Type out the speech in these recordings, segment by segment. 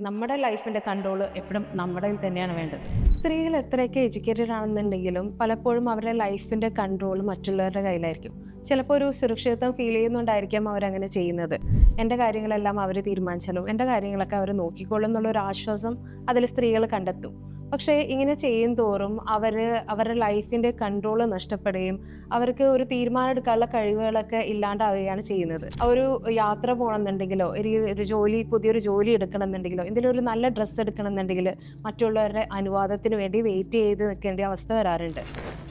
നമ്മുടെ ലൈഫിന്റെ കൺട്രോൾ എപ്പോഴും നമ്മുടെ തന്നെയാണ് വേണ്ടത്. സ്ത്രീകൾ എത്രയൊക്കെ എഡ്യൂക്കേറ്റഡ് ആണെന്നുണ്ടെങ്കിലും പലപ്പോഴും അവരുടെ ലൈഫിന്റെ കൺട്രോൾ മറ്റുള്ളവരുടെ കയ്യിലായിരിക്കും. ചിലപ്പോൾ ഒരു സുരക്ഷിതത്വം ഫീൽ ചെയ്യുന്നുണ്ടായിരിക്കാം അവരങ്ങനെ ചെയ്യുന്നത്. എന്റെ കാര്യങ്ങളെല്ലാം അവർ തീരുമാനിച്ചാലും എന്റെ കാര്യങ്ങളൊക്കെ അവർ നോക്കിക്കോളും എന്നുള്ള ഒരു ആശ്വാസം അതിൽ സ്ത്രീകൾ കണ്ടെത്തും. പക്ഷേ ഇങ്ങനെ ചെയ്യും തോറും അവർ അവരുടെ ലൈഫിന്റെ കൺട്രോൾ നഷ്ടപ്പെടുകയും അവർക്ക് ഒരു തീരുമാനം എടുക്കാനുള്ള കഴിവുകളൊക്കെ ഇല്ലാണ്ടാവുകയാണ് ചെയ്യുന്നത്. ഒരു യാത്ര പോകണമെന്നുണ്ടെങ്കിലോ ഒരു ഒരു ജോലി പുതിയൊരു ജോലി എടുക്കണമെന്നുണ്ടെങ്കിലോ എന്തെങ്കിലും ഒരു നല്ല ഡ്രസ്സ് എടുക്കണമെന്നുണ്ടെങ്കിൽ മറ്റുള്ളവരുടെ അനുവാദത്തിന് വേണ്ടി വെയിറ്റ് ചെയ്ത് നിൽക്കേണ്ട അവസ്ഥ വരാറുണ്ട്.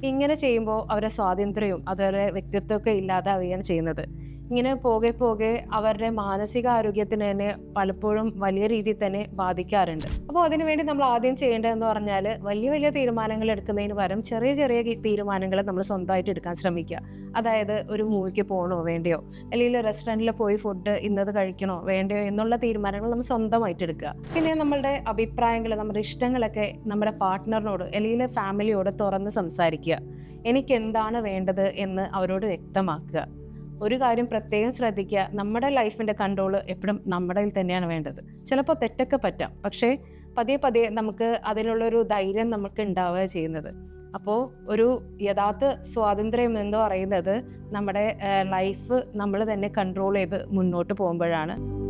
ഇങ്ങനെ ചെയ്യുമ്പോൾ അവരുടെ സ്വാതന്ത്ര്യവും അവരുടെ വ്യക്തിത്വമൊക്കെ ഇല്ലാതാവുകയാണ് ചെയ്യുന്നത്. ഇങ്ങനെ പോകെ പോകെ അവരുടെ മാനസികാരോഗ്യത്തിന് തന്നെ പലപ്പോഴും വലിയ രീതിയിൽ തന്നെ ബാധിക്കാറുണ്ട്. അപ്പോൾ അതിനുവേണ്ടി നമ്മൾ ആദ്യം ചെയ്യേണ്ടതെന്ന് പറഞ്ഞാൽ വലിയ വലിയ തീരുമാനങ്ങൾ എടുക്കുന്നതിന് പകരം ചെറിയ ചെറിയ തീരുമാനങ്ങൾ നമ്മൾ സ്വന്തമായിട്ട് എടുക്കാൻ ശ്രമിക്കുക. അതായത് ഒരു മൂവിക്ക് പോകണോ വേണ്ടയോ? അല്ലെങ്കിൽ റെസ്റ്റോറന്റിൽ പോയി ഫുഡ് ഇന്നത് കഴിക്കണോ വേണ്ടയോ എന്നുള്ള തീരുമാനങ്ങൾ നമ്മൾ സ്വന്തമായിട്ട് എടുക്കുക. പിന്നെ നമ്മളുടെ അഭിപ്രായങ്ങൾ നമ്മുടെ ഇഷ്ടങ്ങളൊക്കെ നമ്മുടെ പാർട്ട്ണറിനോട് അല്ലെങ്കിൽ ഫാമിലിയോട് തുറന്ന് സംസാരിക്കുക. എനിക്ക് എന്താണ് വേണ്ടത് എന്ന് അവരോട് വ്യക്തമാക്കുക. ഒരു കാര്യം പ്രത്യേകം ശ്രദ്ധിക്കുക. നമ്മുടെ ലൈഫിന്റെ കൺട്രോൾ എപ്പോഴും നമ്മുടെ തന്നെയാണ് വേണ്ടത്. ചിലപ്പോൾ തെറ്റൊക്കെ പറ്റാം. പക്ഷേ പതിയെ പതിയെ നമുക്ക് അതിനുള്ളൊരു ധൈര്യം നമുക്ക് ഉണ്ടാവുക ചെയ്യുന്നത്. അപ്പോൾ ഒരു യഥാർത്ഥ സ്വാതന്ത്ര്യം എന്ന് പറയുന്നത് നമ്മുടെ ലൈഫ് നമ്മൾ തന്നെ കൺട്രോൾ ചെയ്ത് മുന്നോട്ട് പോകുമ്പോഴാണ്.